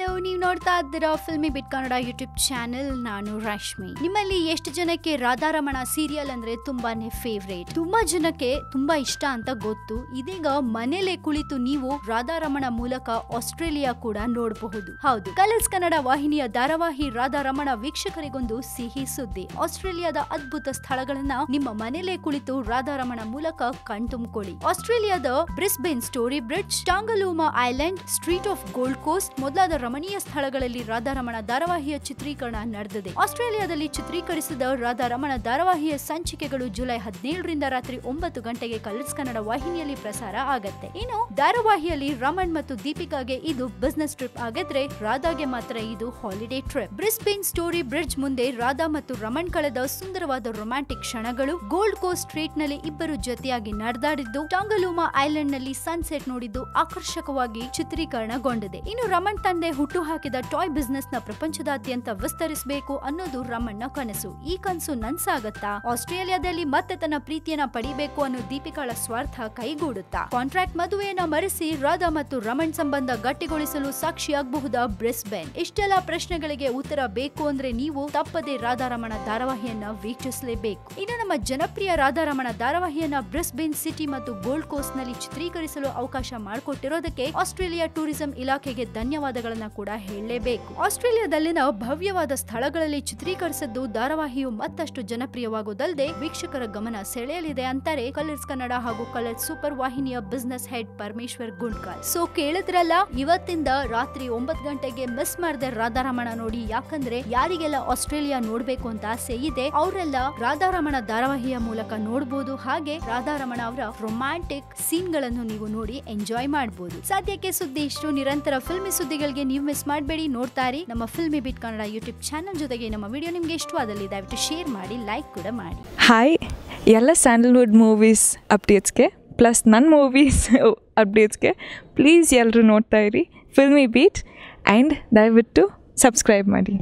Hello, ನೀವು ನೋಡ್ತಾ ಇದ್ದೀರಾ Filmibeat Kannada YouTube channel. ನಾನು ರಶ್ಮಿ. ನಿಮ್ಮಲ್ಲಿ ಎಷ್ಟು ಜನಕ್ಕೆ ರಾಧಾರಮಣ ಸೀರಿಯಲ್ ಅಂದ್ರೆ ತುಂಬಾನೇ ಫೇವ್ರೇಟ್ ತುಂಬಾ ಜನಕ್ಕೆ ತುಂಬಾ ಇಷ್ಟ ಅಂತ ಗೊತ್ತು. ಇದೀಗ ಮನೇಲೆ ಕುಳಿತು ನೀವು ರಾಧಾರಮಣ ಮೂಲಕ ಆಸ್ಟ್ರೇಲಿಯಾ ಕೂಡ ನೋಡಬಹುದು. ಹೌದು, ಕಲರ್ಸ್ ಕನ್ನಡ ವಾಹಿನಿಯ ಧಾರಾವಾಹಿ ರಾಧಾರಮಣ ವೀಕ್ಷಕರಿಗೊಂದು ಸಿಹಿ ಸುದ್ದಿ. ಆಸ್ಟ್ರೇಲಿಯಾದ ಅದ್ಭುತ ಸ್ಥಳಗಳನ್ನ ನಿಮ್ಮ ಮನೇಲೆ ಕುಳಿತು ರಾಧಾರಮಣ ಮೂಲಕ ಕಣ್ತುಂಬಿಕೊಳ್ಳಿ. ಆಸ್ಟ್ರೇಲಿಯಾದ Brisbane Story Bridge Tangalooma Island, street of Gold Coast ಮೊದಲಾದ ರಮಣೀಯ ಸ್ಥಳಗಳಲ್ಲಿ ರಾಧಾರಮಣ ಧಾರಾವಾಹಿಯ ಚಿತ್ರೀಕರಣ ನಡೆದಿದೆ. ಆಸ್ಟ್ರೇಲಿಯಾದಲ್ಲಿ ಚಿತ್ರೀಕರಿಸಿದ ರಾಧಾರಮಣ ಧಾರಾವಾಹಿಯ ಸಂಚಿಕೆಗಳು ಜುಲೈ ಹದಿನೇಳರಿಂದ ರಾತ್ರಿ ಒಂಬತ್ತು ಗಂಟೆಗೆ ಕಲರ್ಸ್ ಕನ್ನಡ ವಾಹಿನಿಯಲ್ಲಿ ಪ್ರಸಾರ ಆಗತ್ತೆ. ಇನ್ನು ಧಾರಾವಾಹಿಯಲ್ಲಿ ರಮಣ್ ಮತ್ತು ದೀಪಿಕಾಗೆ ಇದು ಬಿಸ್ನೆಸ್ ಟ್ರಿಪ್ ಆಗಿದ್ರೆ ರಾಧಾಗೆ ಮಾತ್ರ ಇದು holiday trip Brisbane Story Bridge ಮುಂದೆ ರಾಧಾ ಮತ್ತು ರಮಣ್ ಕಳೆದ ಸುಂದರವಾದ ರೊಮ್ಯಾಂಟಿಕ್ ಕ್ಷಣಗಳು ಗೋಲ್ಡ್ ಕೋಸ್ಟ್ ಸ್ಟ್ರೀಟ್ನಲ್ಲಿ ಇಬ್ಬರು ಜೊತೆಯಾಗಿ ನಡೆದಾಡಿದ್ದು ಟಾಂಗಲೂಮಾ ಐಲ್ಯಾಂಡ್ನಲ್ಲಿ ಸನ್ಸೆಟ್ ನೋಡಿದ್ದು ಆಕರ್ಷಕವಾಗಿ ಚಿತ್ರೀಕರಣಗೊಂಡಿದೆ. ಇನ್ನು ರಮಣ್ ತಂದೆ ಹುಟ್ಟು ಹಾಕಿದ ಟಾಯ್ ಬಿಸ್ನೆಸ್ನ ಪ್ರಪಂಚದಾದ್ಯಂತ ವಿಸ್ತರಿಸಬೇಕು ಅನ್ನೋದು ರಮಣ್ಣ ಕನಸು. ಈ ಕನಸು ನನ್ಸಾಗತ್ತಾ? ಆಸ್ಟ್ರೇಲಿಯಾದಲ್ಲಿ ಮತ್ತೆ ತನ್ನ ಪ್ರೀತಿಯನ್ನ ಪಡಿಬೇಕು ಅನ್ನೋ ದೀಪಿಕಾಳ ಸ್ವಾರ್ಥ ಕೈಗೂಡುತ್ತಾ? ಕಾಂಟ್ರಾಕ್ಟ್ ಮದುವೆಯನ್ನ ಮರೆಸಿ ರಾಧಾ ಮತ್ತು ರಮಣ್ ಸಂಬಂಧ ಗಟ್ಟಿಗೊಳಿಸಲು ಸಾಕ್ಷಿಯಾಗಬಹುದಾ ಬ್ರಿಸ್ಬೇನ್? ಇಷ್ಟೆಲ್ಲ ಪ್ರಶ್ನೆಗಳಿಗೆ ಉತ್ತರ ಬೇಕು ಅಂದ್ರೆ ನೀವು ತಪ್ಪದೆ ರಾಧಾರಮಣ ಧಾರಾವಾಹಿಯನ್ನ ವೀಕ್ಷಿಸಲೇಬೇಕು. ಇನ್ನು ನಮ್ಮ ಜನಪ್ರಿಯ ರಾಧಾರಮಣ ಧಾರಾವಾಹಿಯನ್ನ ಬ್ರಿಸ್ಬೇನ್ ಸಿಟಿ ಮತ್ತು ಗೋಲ್ಡ್ ಕೋಸ್ಟ್ನಲ್ಲಿ ಚಿತ್ರೀಕರಿಸಲು ಅವಕಾಶ ಮಾಡಿಕೊಟ್ಟಿರೋದಕ್ಕೆ ಆಸ್ಟ್ರೇಲಿಯಾ ಟೂರಿಸಂ ಇಲಾಖೆಗೆ ಧನ್ಯವಾದಗಳನ್ನ ಕೂಡ ಹೇಳಲೇಬೇಕು. ಆಸ್ಟ್ರೇಲಿಯಾದಲ್ಲಿನ ಭವ್ಯವಾದ ಸ್ಥಳಗಳಲ್ಲಿ ಚಿತ್ರೀಕರಿಸಿದ್ದು ಧಾರಾವಾಹಿಯು ಮತ್ತಷ್ಟು ಜನಪ್ರಿಯವಾಗುವುದಲ್ಲದೆ ವೀಕ್ಷಕರ ಗಮನ ಸೆಳೆಯಲಿದೆ ಅಂತಾರೆ ಕಲರ್ಸ್ ಕನ್ನಡ ಹಾಗೂ ಕಲರ್ಸ್ ಸೂಪರ್ ವಾಹಿನಿಯ business head Parameshwar Gundkal. So ಕೇಳಿದ್ರಲ್ಲ, ಇವತ್ತಿಂದ ರಾತ್ರಿ ಒಂಬತ್ತು ಗಂಟೆಗೆ ಮಿಸ್ ಮಾಡದೆ ರಾಧಾರಮಣ ನೋಡಿ ಯಾಕಂದ್ರೆ ಯಾರಿಗೆಲ್ಲ ಆಸ್ಟ್ರೇಲಿಯಾ ನೋಡ್ಬೇಕು ಅಂತ ಆಸೆ ಇದೆ, ಅವರೆಲ್ಲ ರಾಧಾರಮಣ ಧಾರಾವಾಹಿಯ ಮೂಲಕ ನೋಡಬಹುದು ಹಾಗೆ ರಾಧಾರಮಣ ಅವರ ರೊಮ್ಯಾಂಟಿಕ್ ಸೀನ್ಗಳನ್ನು ನೀವು ನೋಡಿ ಎಂಜಾಯ್ ಮಾಡಬಹುದು ಸದ್ಯಕ್ಕೆ ಸುದ್ದಿ ಇಷ್ಟು. ನಿರಂತರ ಫಿಲ್ಮಿ ಸುದ್ದಿಗಳಿಗೆ ನೀವು ಮಿಸ್ ಮಾಡಬೇಡಿ ನೋಡ್ತಾ ಇರಿ ನಮ್ಮ Filmibeat Kannada YouTube channel ಜೊತೆಗೆ ನಮ್ಮ ವಿಡಿಯೋ ನಿಮ್ಗೆ ಇಷ್ಟವಾದಲ್ಲಿ ದಯವಿಟ್ಟು ಶೇರ್ ಮಾಡಿ ಲೈಕ್ ಕೂಡ ಮಾಡಿ. ಹಾಯ್ ಎಲ್ಲ ಸ್ಯಾಂಡಲ್ವುಡ್ ಮೂವೀಸ್ ಅಪ್ಡೇಟ್ಸ್ಗೆ ಪ್ಲಸ್ ನನ್ನ ಮೂವೀಸ್ ಅಪ್ಡೇಟ್ಸ್ಗೆ ಪ್ಲೀಸ್ ಎಲ್ಲರೂ ನೋಡ್ತಾ ಇರಿ ಫಿಲ್ಮಿ ಬೀಟ್ ಆ್ಯಂಡ್ ದಯವಿಟ್ಟು ಸಬ್ಸ್ಕ್ರೈಬ್ ಮಾಡಿ.